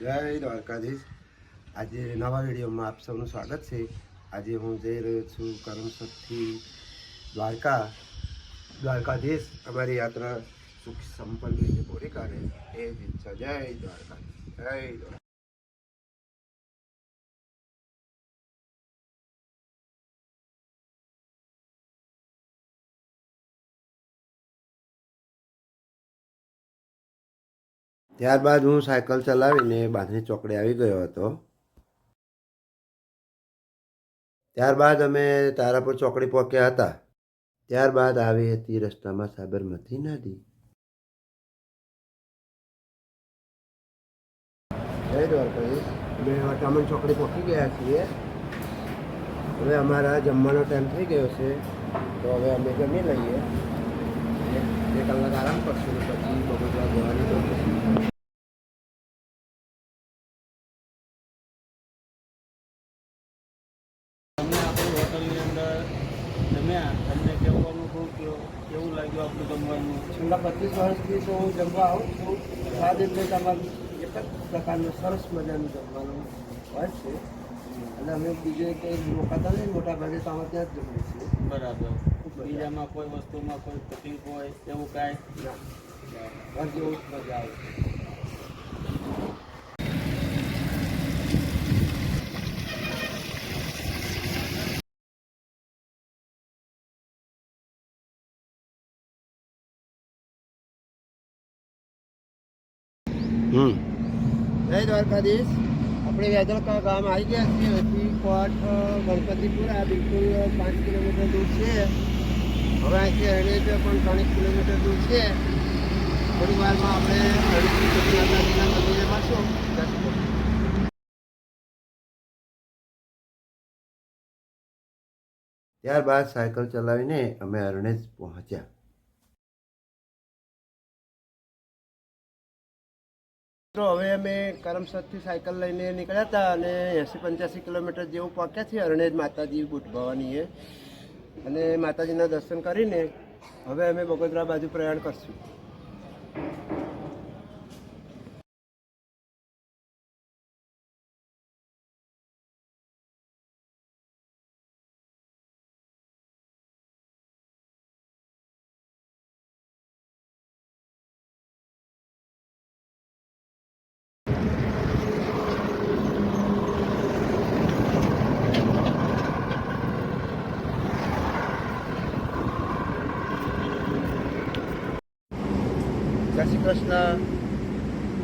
જય દ્વારકાધીશ. આજે નવા વિડીયોમાં આપ સૌનું સ્વાગત છે. આજે હું જઈ રહ્યો છું કરમસદથી દ્વારકા. દ્વારકાધીશ, અમારી યાત્રા સુખ સંપન્ન રીતે પૂરી કરે. એ જ ઈચ્છા જય દ્વારકા જય દ્વારકા ત્યારબાદ હું સાયકલ ચલાવીને બાંધણી ચોકડે આવી ગયો હતો. ત્યારબાદ અમે તારાપુર ચોકડી પહોંચ્યા હતા. ત્યારબાદ આવી હતી રસ્તામાં સાબરમતી નદી. અમે વટામણ ચોકડી પહોંચી ગયા છીએ. હવે અમારા જમવાનો ટાઈમ થઈ ગયો છે. તો હવે અમે જમી લઈએ. બે કલાક આરામ કરશું, પછી બગોદરા જવાની તો અમે આપણી હોટલની અંદર જમ્યા તમને કેવું કેવું લાગ્યું આપણું જમવાનું. છેલ્લા પચીસ વર્ષથી તો હું જમવા આવું છું. સ્વાદ એટલે તમારું એક જ પ્રકારનું સરસ મજાનું જમવાનું હોય છે. અને અમે બીજે કંઈ રોકાતા નહીં મોટા ભાગે તો અમે ત્યાં જ જમીએ છીએ. બરાબર. બીજામાં કોઈ વસ્તુમાં કોઈ તકલીફ હોય એવું કાંઈ? જેવું મજા આવે જય દ્વારકાધીશ. આપણે વેદળકા ગામ આવી ગયા છીએ. હજી કોટ ગણપતિપુરા, બિલકુલ પાંચ કિલોમીટર દૂર છે. હવે અહીંથી અરણેજ પણ ત્રણેક કિલોમીટર દૂર છે. થોડી વારમાં આપણે અરણેજ માતાજીના મંદિરે મળશું. ત્યારબાદ સાયકલ ચલાવીને અમે અરણેજ પહોંચ્યા. હવે અમે કરમસદથી સાયકલ લઈને નીકળ્યા હતા અને એંસી પંચ્યાસી કિલોમીટર જેવું પહોંચ્યા છીએ અરણેજ માતાજી બુટ ભવાનીએ અને માતાજીના દર્શન કરીને હવે અમે બગોદરા બાજુ પ્રયાણ કરશું. જય શ્રી કૃષ્ણ.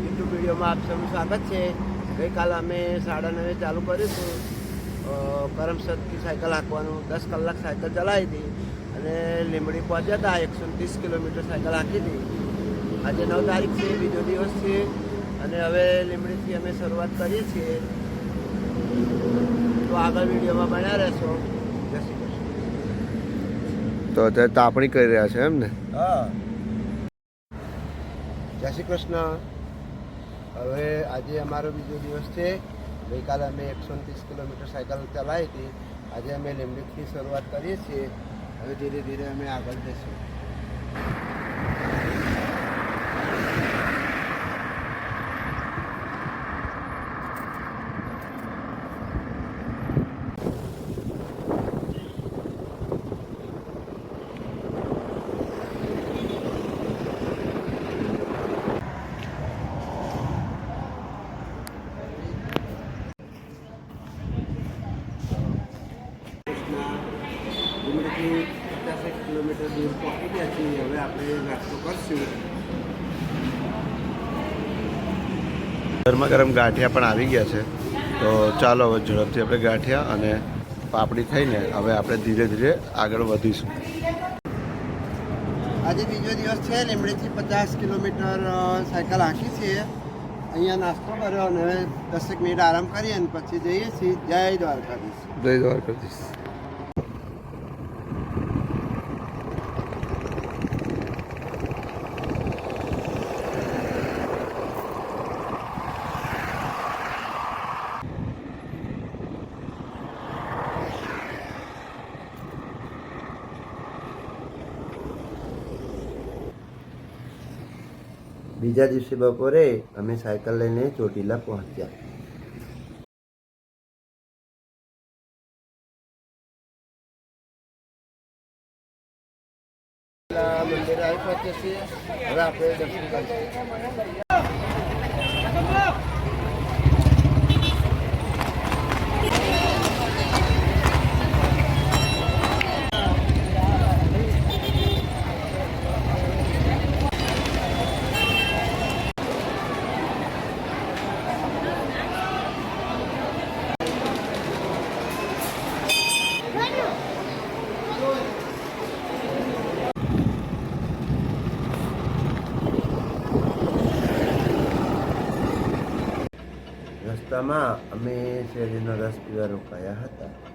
યુટ્યુબ વિડીયોમાં આપ સૌનું સ્વાગત છે. ગઈકાલે અમે સાડા નવે ચાલુ કર્યું હતું કરમસદથી સાયકલ હાંકવાનું દસ કલાક સાયકલ ચલાવી હતી અને લીંબડી પહોંચ્યા હતા, એકસો ત્રીસ કિલોમીટર સાયકલ હાંકી હતી. આજે નવ તારીખ છે, બીજો દિવસ છે અને હવે લીંબડીથી અમે શરૂઆત કરીએ છીએ. તો આગળ વિડીયોમાં બન્યા રહેશો. જય શ્રી કૃષ્ણ. તો અત્યારે તાપણી કરી રહ્યા છે એમ ને? હા. જય શ્રી કૃષ્ણ. હવે આજે અમારો બીજો દિવસ છે. ગઈકાલે અમે એકસો ત્રીસ કિલોમીટર સાયકલ ચલાવી હતી. આજે અમે લીંબડીથી શરૂઆત કરીએ છીએ. હવે ધીરે ધીરે અમે આગળ જઈશું લીંબડીથી પચાસેક કિલોમીટર દૂર પહોંચી ગયા છીએ નાસ્તો કરશું ગરમા ગરમ ગાંઠિયા પણ આવી ગયા છે. તો ચાલો હવે ઝડપથી આપણે ગાંઠિયા અને પાપડી થઈને હવે આપણે ધીરે ધીરે આગળ વધીશું. આજે બીજો દિવસ છે લીમડીથી પચાસ કિલોમીટર સાયકલ હાંકી છે. અહીંયા નાસ્તો કર્યો અને દસેક મિનિટ આરામ કરીએ અને પછી જઈએ છીએ. જય દ્વારકાધીશ. જય દ્વારકાધીશ. બીજા દિવસે બપોરે અમે સાયકલ લઈને ચોટીલા પહોંચ્યા. મંદિરે આવી પહોંચ્યા છીએ હવે આપણે દર્શન કરીશું. રસ્તામાં અમે શેરીનો રસ પીવા રોકાયા હતા.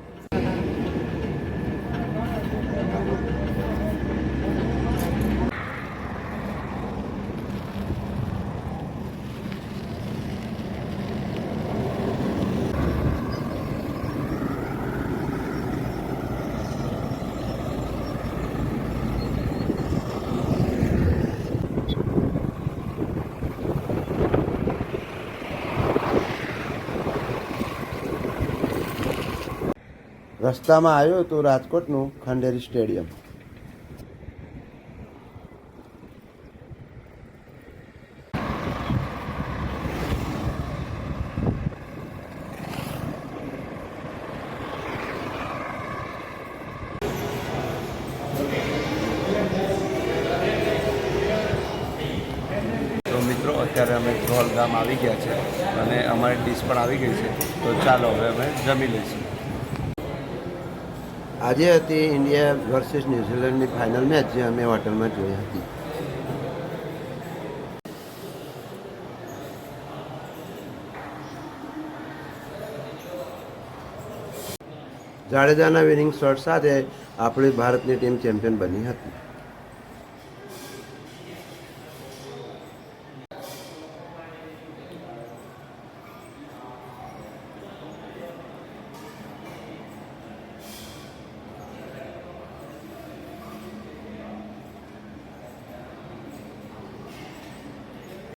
રસ્તામાં આવ્યું હતું રાજકોટનું ખંડેરી સ્ટેડિયમ. તો મિત્રો, અત્યારે અમે ધ્રોલ ગામ આવી ગયા છે અને અમારી ડીશ પણ આવી ગઈ છે. તો ચાલો હવે અમે જમી લઈશું. આજે હતી ઇન્ડિયા વર્સિસ ન્યુઝીલેન્ડની ફાઇનલ મેચ જે અમે હોટલમાં જોઈ હતી. જાડેજાના વિનિંગ શોટ સાથે આપણી ભારતની ટીમ ચેમ્પિયન બની હતી.